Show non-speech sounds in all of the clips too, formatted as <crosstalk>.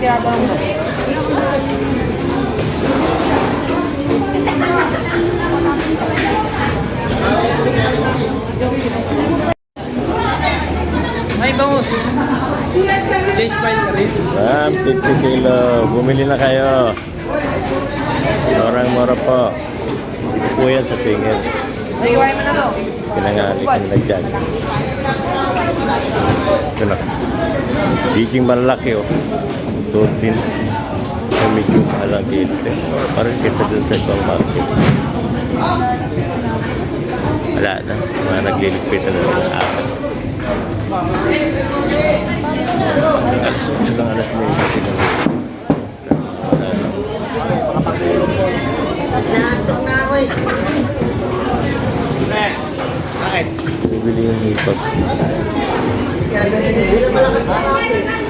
ginagawa mo? Ay, bangus. Ma'am, 50 kilo. Bumili na kayo. Orang mora po. Po yan sa singil. Nagiwain mo na to. Pinangalik ang nagdyan. Ito na. Dijing malalaki oh. 13. Ay, medyo kilo. eh. Parang kesa dun sa ibang market. Wala na. Mga nagliligpit na ng apat. Hanggang alas 8 lang alas 9 sila. Wala na. Bibili yung hipag. Mura na.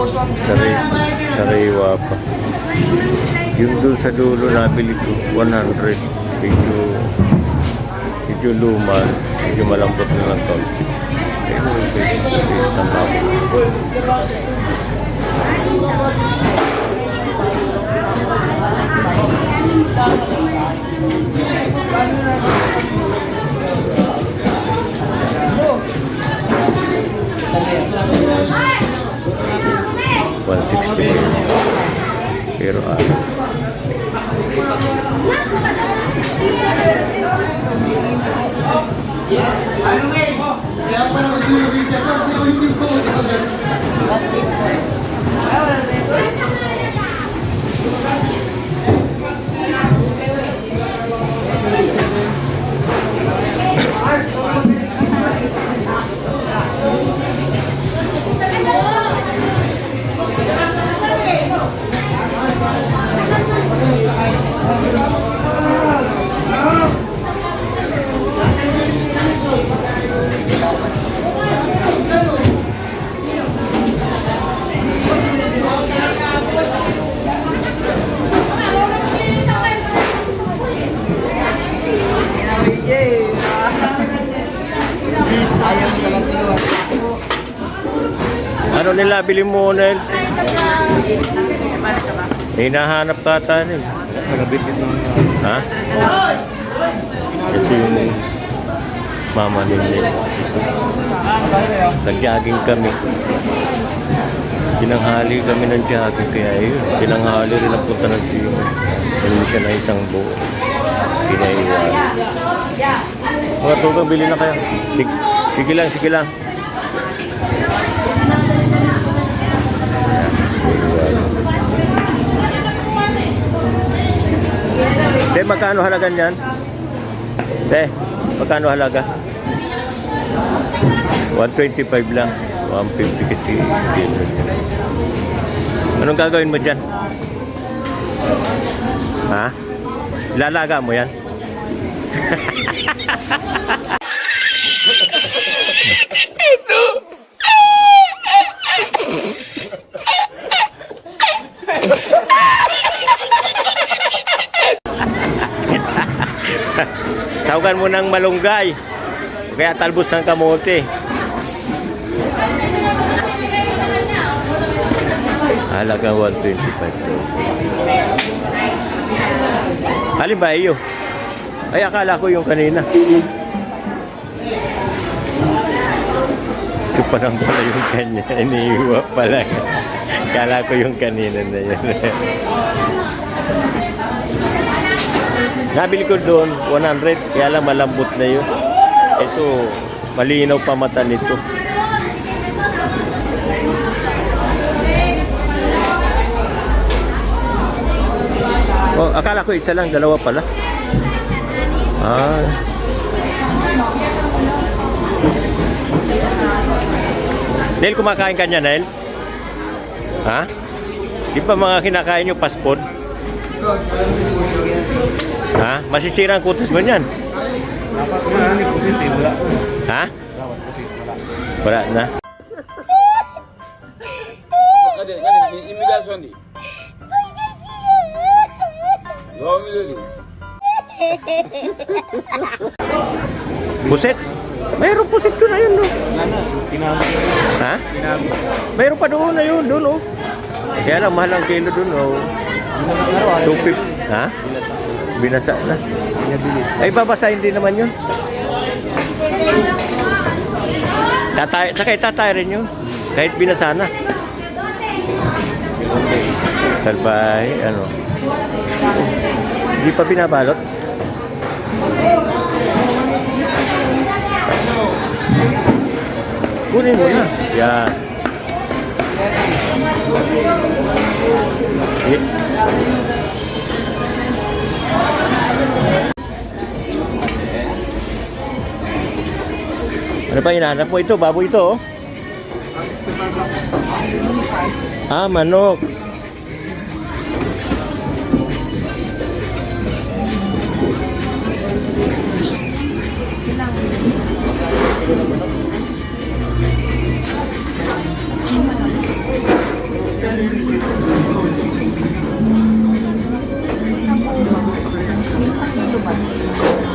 Kari, kariwa pa. Yung dun sa dulo nabili ko, 100. Medyo, medyo luma, medyo malambot na lang tol. Thank you. 160 pero ano Yeah. Ayaw mo talang tinuwa. Ano nila bili mo Nel? Hinahanap. Nagabitin ng... Ha? Ito yung mama ni Nel. Nag-jogging kami. Tinanghali kami ng jogging kaya yun. Tinanghali rin ang punta ng simo. Hindi siya na isang buo. Pinaiwan. Mga tugang, bili na kayo. Sige, lang, sige lang. Te, magkano halaga niyan? Te, magkano halaga? 125 lang. 150 kasi. Anong gagawin mo dyan? Ha? Lalaga mo yan? Tawagan mo ng malunggay. Kaya talbos ng kamote. Halagang 125 to. Alin ba iyo? Ay, akala ko yung kanina. Ito pa lang pala yung kanya. Iniiwa pala. Akala ko yung kanina na yun. Nabili ko doon, 100. Kaya lang malambot na yun. Ito, malinaw pa mata nito. Oh, akala ko isa lang, dalawa pala. Ah. Nel, kumakain ka niya, Nel? Ha? Di ba mga kinakain nyo paspon? Ha? Masisira ang kutis mo niyan. Ha? Wala. Na. Kadın kadın imitasyon değil. Doğum günü değil. Pusit. Mayroong pusit ko na yun, no? Wala na. Ha? Tinago. Mayroon pa doon na yun, doon, oh. Kaya lang, mahal ang kilo doon. Ano, 250. Ha? Binasa na. Ay, babasahin din naman yun. Tatay, sakay tatay rin yun. Kahit binasa na. Salbay, ano. Hindi pa binabalot. Kunin mo na. Yan. Eh, Ano pa hinahanap mo? Ito, baboy ito, oh. Ah, manok. Sinabi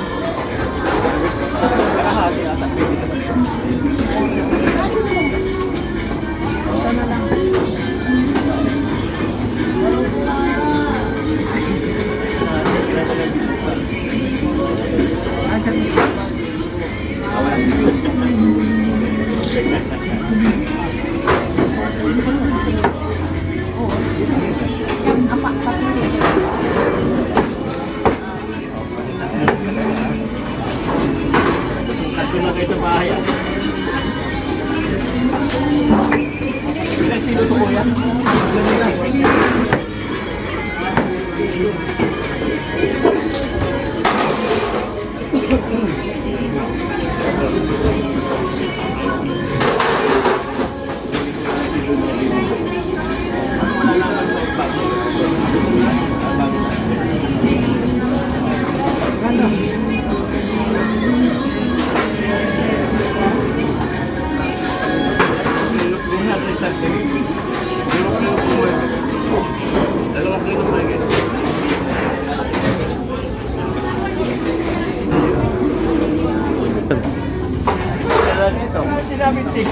tik.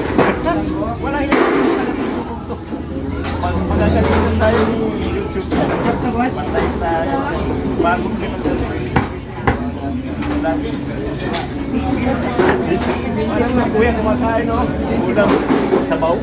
Wala yung Magagalitan tayo ni YouTube. Patay tayo. Bago Parang na kuya kumakain, no? Ulam. Sabaw.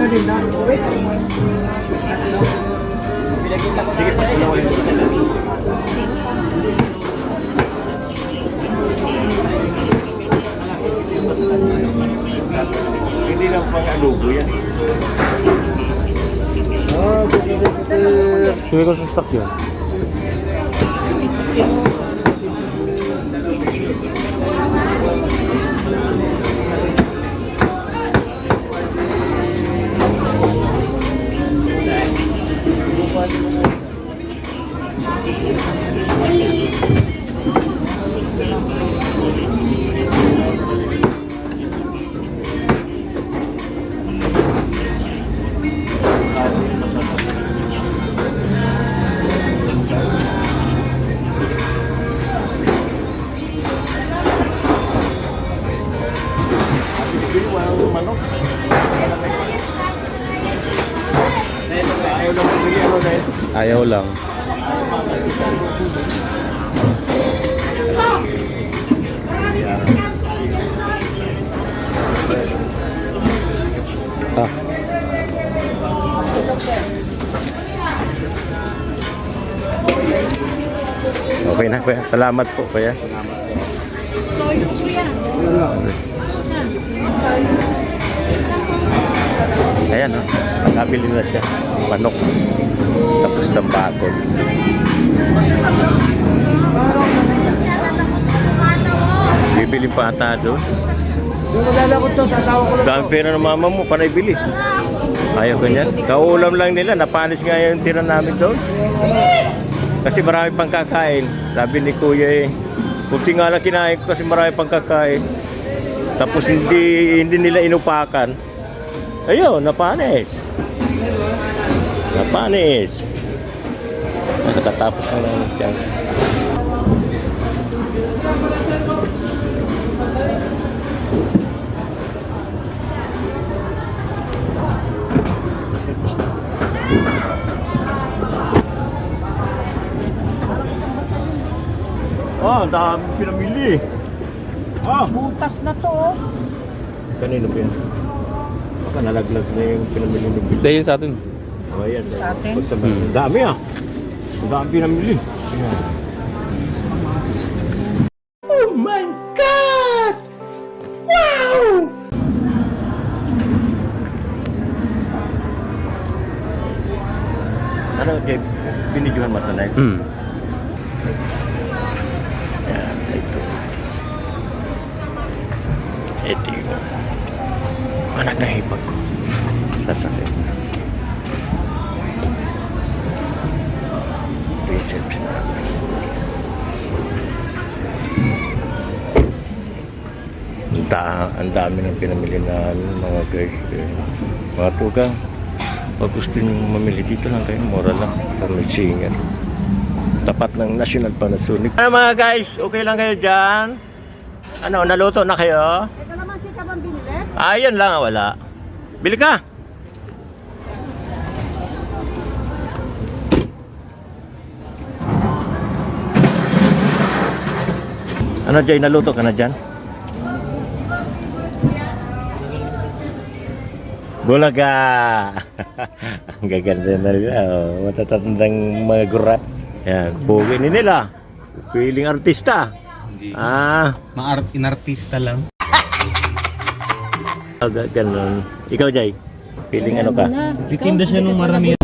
Sige, patuloy. Hindi lang pang adobo yan. Ko yun. Ayaw lang. Ah. Okay na kuya. Salamat po kuya. Wala. Ayan, oh. Nakabili na siya. ng Manok. Tapos ng bakod. Bibili pa ata doon. Yung maglalakot to, sa asawa ko lang. Dami pera ng mama mo, panay bili. Ayaw ko niyan. Kaulam lang nila, napanis nga yung tira namin doon. Kasi marami pang kakain. Sabi ni Kuya eh, kunti nga lang kinain ko kasi marami pang kakain. Tapos hindi hindi nila inupakan. Ayun, napanis. Napanis. Nakatapos na lang siya. Oh, ang dami pinamili. Ah, Butas na to. oh. kanino pin? Nalaglag na yung pinamili ng bill. Dahil sa atin. Oh, yan. Sa atin? Ang dami ah. Ang dami pinamili. Yan. Ano kay binidyohan mata na yun? Hmm. Yan, ito. Ito yung anak na hipag ko. Sasakit. Ito yung service namin. Ang dami ng pinamili namin mga guys. Eh, mga tugang. Pag gusto nyo mamili dito lang kayo, mura lang. Kami singer. Tapat ng National Panasonic. Ano mga guys, okay lang kayo dyan? Ano, naluto na kayo? Ito naman si Kabang binili. Ayun lang, wala. Bili ka! Ano, Jay, naluto ka na dyan? Bulaga! <laughs> Ang gaganda na nila. Oh. Matatandang mga gurat. Yan, pugi ni nila. Piling artista. Ah, Mga inartista lang. Ah, ga- ganun. Ikaw, Jay, piling ano ka? Titinda siya nung marami.